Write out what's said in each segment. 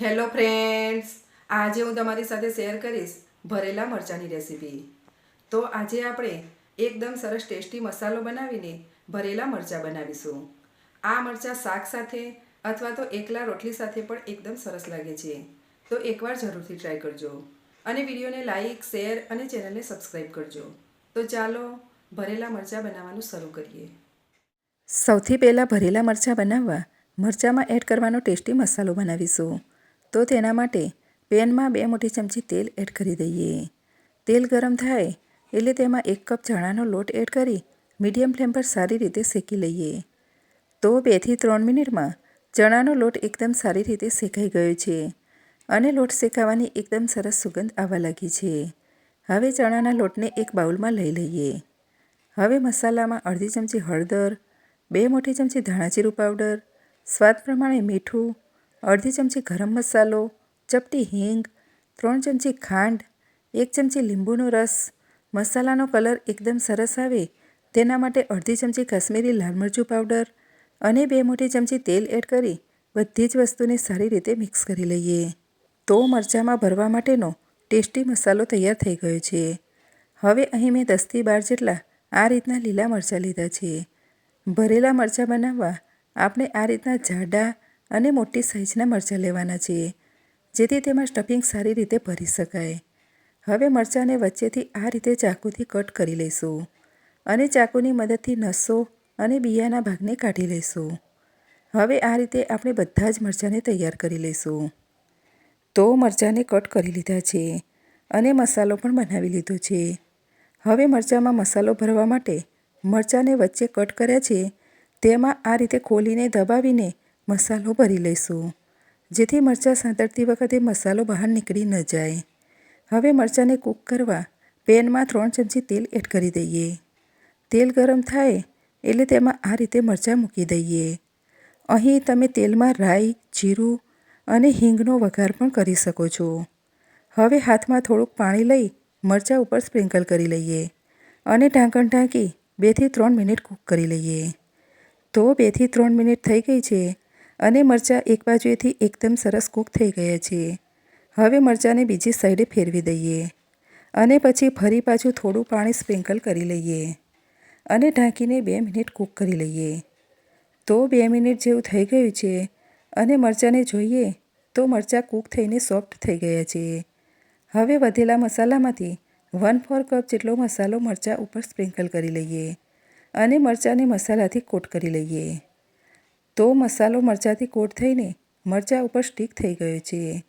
Hello friends આજે હું તમારી સાથે શેર કરીશ ભરેલા મરચાંની રેસીપી તો આજે આપણે એકદમ સરસ ટેસ્ટી મસાલો બનાવીને ભરેલા મરચાં બનાવીશું. આ મરચાં શાક સાથે અથવા તો એકલા રોટલી સાથે પણ એકદમ સરસ લાગે છે. તો એકવાર જરૂરથી ટ્રાય કરજો. અને વિડીયોને લાઈક શેર અને ચેનલને સબસ્ક્રાઈબ કરજો. તો ચાલો ભરેલા મરચાં બનાવવાનું શરૂ કરીએ. સૌથી પહેલાં ભરેલા મરચાં બનાવવા મરચાંમાં એડ કરવાનો ટેસ્ટી મસાલો બનાવીશું. તો તેના માટે પેનમાં બે મોટી ચમચી તેલ એડ કરી દઈએ. તેલ ગરમ થાય એટલે તેમાં એક કપ ચણાનો લોટ એડ કરી મીડિયમ ફ્લેમ પર સારી રીતે શેકી લઈએ. તો બેથી ત્રણ મિનિટમાં ચણાનો લોટ એકદમ સારી રીતે શેકાઈ ગયો છે અને લોટ શેકાવાની એકદમ સરસ સુગંધ આવવા લાગી છે. હવે ચણાના લોટને એક બાઉલમાં લઈ લઈએ. હવે મસાલામાં અડધી ચમચી હળદર, બે મોટી ચમચી ધાણાજીરું પાવડર સ્વાદ પ્રમાણે મીઠું અડધી ચમચી ગરમ મસાલો, ચપટી હિંગ, ત્રણ ચમચી ખાંડ, એક ચમચી લીંબુનો રસ. મસાલાનો કલર એકદમ સરસ આવે. તેના માટે અડધી ચમચી કાશ્મીરી લાલ મરચું પાવડર અને બે મોટી ચમચી તેલ એડ કરી બધી જ વસ્તુને સારી રીતે મિક્સ કરી લઈએ. તો મરચાંમાં ભરવા માટેનો ટેસ્ટી મસાલો તૈયાર થઈ ગયો છે. હવે અહીં મેં દસથી બાર જેટલા આ રીતના લીલા મરચાં લીધા છે. ભરેલા મરચાં બનાવવા આપણે આ રીતના જાડા અને મોટી સાઇઝના મરચાં લેવાના છે જેથી તેમાં સ્ટફિંગ સારી રીતે ભરી શકાય. હવે મરચાંને વચ્ચેથી આ રીતે ચાકુથી કટ કરી લઈશું અને ચાકુની મદદથી નસો અને બિયાના ભાગને કાઢી લઈશું. હવે આ રીતે આપણે બધા જ મરચાંને તૈયાર કરી લઈશું. તો મરચાંને કટ કરી લીધા છે અને મસાલો પણ બનાવી લીધો છે. હવે મરચાંમાં મસાલો ભરવા માટે મરચાંને વચ્ચે કટ કર્યા છે, તેમાં આ રીતે ખોલીને દબાવીને મસાલો ભરી લઈશું. જેથી મરચાં સાંતળતી વખતે મસાલો બહાર નીકળી ન જાય. હવે મરચાંને કૂક કરવા પેનમાં ત્રણ ચમચી તેલ એડ કરી દઈએ. તેલ ગરમ થાય એટલે તેમાં આ રીતે મરચાં મૂકી દઈએ. અહીં તમે તેલમાં રાઈ, જીરું અને હિંગનો વઘાર પણ કરી શકો છો. હવે હાથમાં થોડુંક પાણી લઈ મરચાં ઉપર સ્પ્રિંકલ કરી લઈએ અને ઢાંકણ ઢાંકી બેથી ત્રણ મિનિટ કૂક કરી લઈએ. તો બેથી ત્રણ મિનિટ થઈ ગઈ છે. અને મરચાં એક બાજુએથી એકદમ સરસ કૂક થઈ ગયા છે. હવે મરચાંને બીજી સાઈડે ફેરવી દઈએ અને પછી ફરી પાછું થોડું પાણી સ્પ્રિંકલ કરી લઈએ અને ઢાંકીને બે મિનિટ કૂક કરી લઈએ. તો બે મિનિટ જેવું થઈ ગયું છે અને મરચાંને જોઈએ તો મરચાં કૂક થઈને સોફ્ટ થઈ ગયા છે. હવે વધેલા મસાલામાંથી વન ફોર કપ જેટલો મસાલો મરચાં ઉપર સ્પ્રિંકલ કરી લઈએ અને મરચાંને મસાલાથી કોટ કરી લઈએ. તો મસાલો મરચાંથી કોટ થઈને મરચાં ઉપર સ્ટીક થઈ ગયો છે.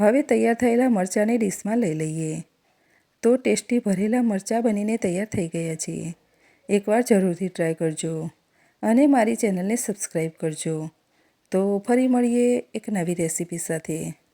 હવે તૈયાર થયેલા મરચાંને ડીશમાં લઈ લઈએ. તો ટેસ્ટી ભરેલા મરચાં બનીને તૈયાર થઈ ગયા છે. એકવાર જરૂરથી ટ્રાય કરજો અને મારી ચેનલને સબસ્ક્રાઈબ કરજો. તો ફરી મળીએ એક નવી રેસીપી સાથે.